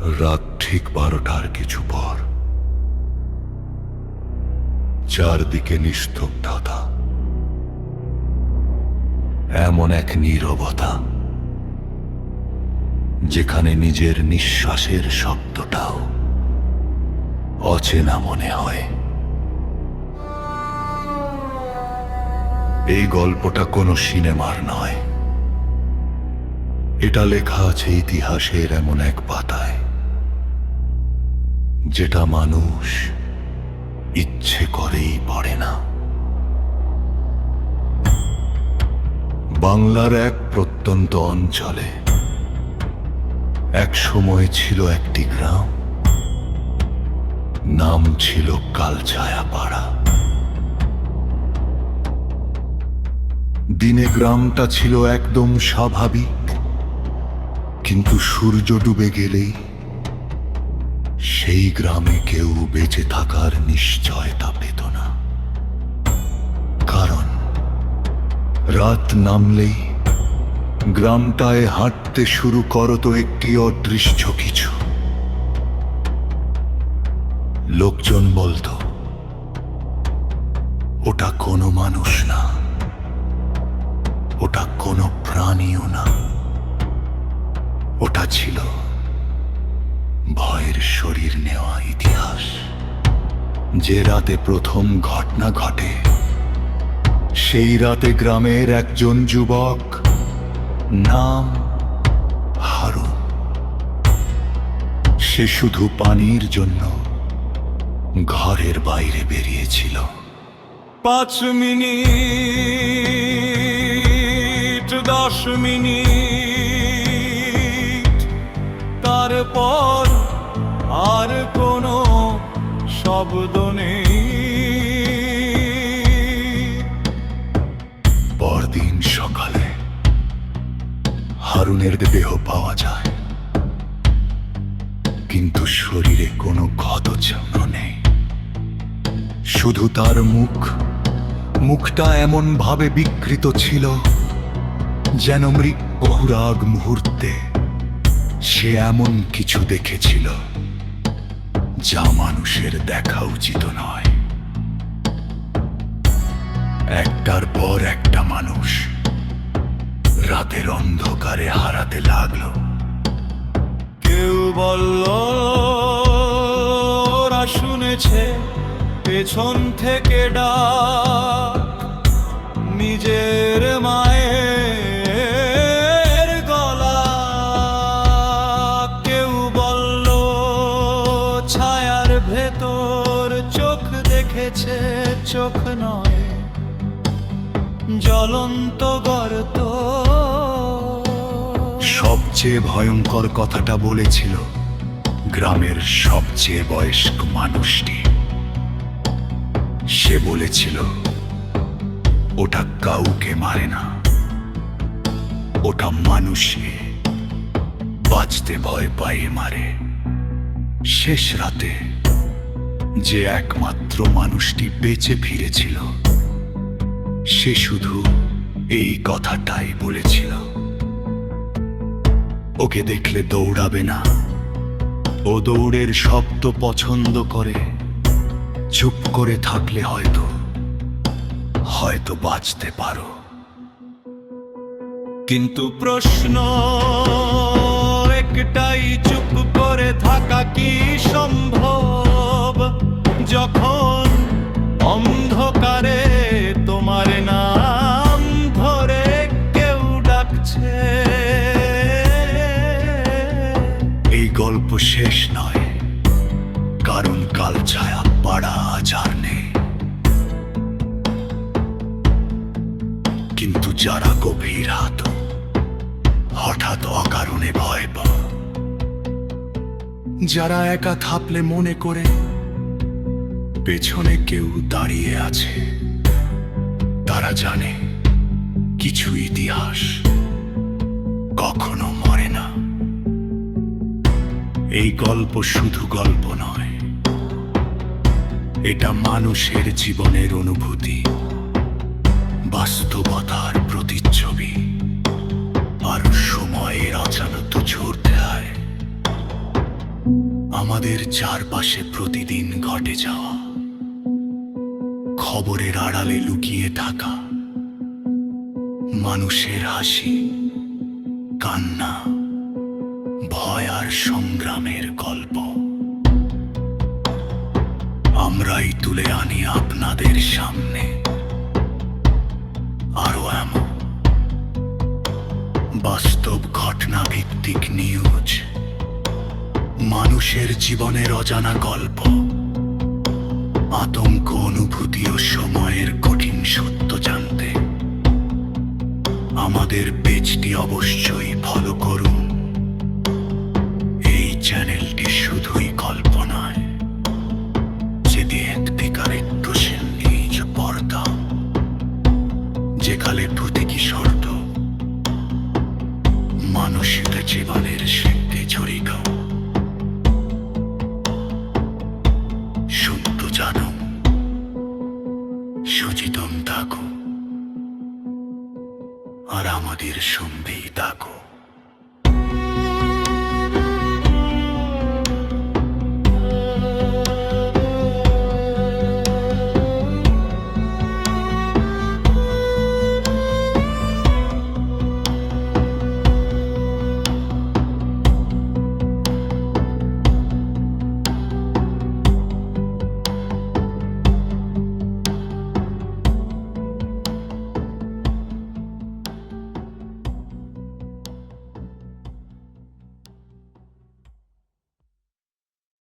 রাত ঠিক বারোটার কিছু পর। চারদিকে নিস্তব্ধতা এমন এক নীরবতা, যেখানে নিজের নিঃশ্বাসের শব্দটাও অচেনা মনে হয়। এই গল্পটা কোনো সিনেমার নয়। এটা লেখা আছে ইতিহাসের এমন এক পাতায়। যেটা মানুষ ইচ্ছে করেই পড়ে না। বাংলার এক প্রত্যন্ত অঞ্চলে এক সময় ছিল একটি গ্রাম, নাম ছিল কালছায়া পাড়া দিনে গ্রামটা ছিল একদম স্বাভাবিক, কিন্তু সূর্য ডুবে গেলেই সেই গ্রামে কেউ বেঁচে থাকার নিশ্চয়তা পেত না। কারণ রাত নামলেই গ্রামটায় হাঁটতে শুরু করতো একটি অদৃশ্য কিছু। লোকজন বলতো, ওটা কোনো মানুষ না। ওটা কোনো প্রাণীও না। ওটা ছিল ভয়ের শরীর নেওয়া ইতিহাস। যে রাতে প্রথম ঘটনা ঘটে, সেই রাতে গ্রামের একজন যুবক নাম হারুন। সে শুধু পানির জন্য ঘরের বাইরে বেরিয়েছিল। পাঁচ মিনিট শব্দ নেই পরদিন সকালে হারুনের দেহ পাওয়া যায়। কিন্তু শরীরে কোনো ক্ষত চিহ্ন নেই। শুধু তার মুখ, মুখটা এমন ভাবে বিকৃত ছিল যেন মৃত্যুরাগ মুহূর্তে সে এমন কিছু দেখেছিল। যা মানুষের দেখা উচিত নয়। একটার পর একটা মানুষ রাতের অন্ধকারে হারাতে লাগল। কেউ বলল, ওরা শুনেছে, পেছন থেকে ডাক। নিজের মায়ের চোখ নয়, জ্বলন্ত গর্ত। সবচেয়ে ভয়ঙ্কর কথাটা বলেছিল গ্রামের সবচেয়ে বয়স্ক মানুষটি। সে বলেছিল, ওটা কাউকে মারে না। ওটা মানুষে বাঁচতে ভয় পাইয়ে মারে। শেষ রাতে যে একমাত্র মানুষটি বেঁচে ফিরেছিল, সে শুধু এই কথাটাই বলেছিল। ওকে দেখলে দৌড়াবে না। ও দৌড়ের শব্দ পছন্দ করে। চুপ করে থাকলে হয়তো হয়তো বাঁচতে পারো। কিন্তু প্রশ্ন একটাই, চুপ করে থাকা কি? শেষ নয়। কারণ কাল ছায়া পাড়া আজ আর নেই। কিন্তু যারা গভীর হাত, হঠাৎ অকারণে ভয় পা যারা একা থাপলে মনে করে, পেছনে কেউ দাঁড়িয়ে আছে। তারা জানে, কিছু ইতিহাস কখনো এই গল্প শুধু গল্প নয়। এটা মানুষের জীবনের অনুভূতি, বাস্তবতার প্রতিচ্ছবি, আর সময়ের অচানত ঝরতে হয় আমাদের চারপাশে প্রতিদিন ঘটে যাওয়া, খবরের আড়ালে লুকিয়ে থাকা, মানুষের হাসি সংগ্রামের গল্প। আমরাই তুলে আনি আপনাদের সামনে। আরও এমন। বাস্তব ঘটনা ভিত্তিক নিউজ। মানুষের জীবনের অজানা গল্প। আতঙ্ক অনুভূতি ও সময়ের কঠিন সত্য জানতে। আমাদের পেজটি অবশ্যই ফলো করুন। মানসিক জীবনের শিল্পে ছড়িকা সত্য জানো। সচেতন থাকো। আর আমাদের সন্ধেই থাকো।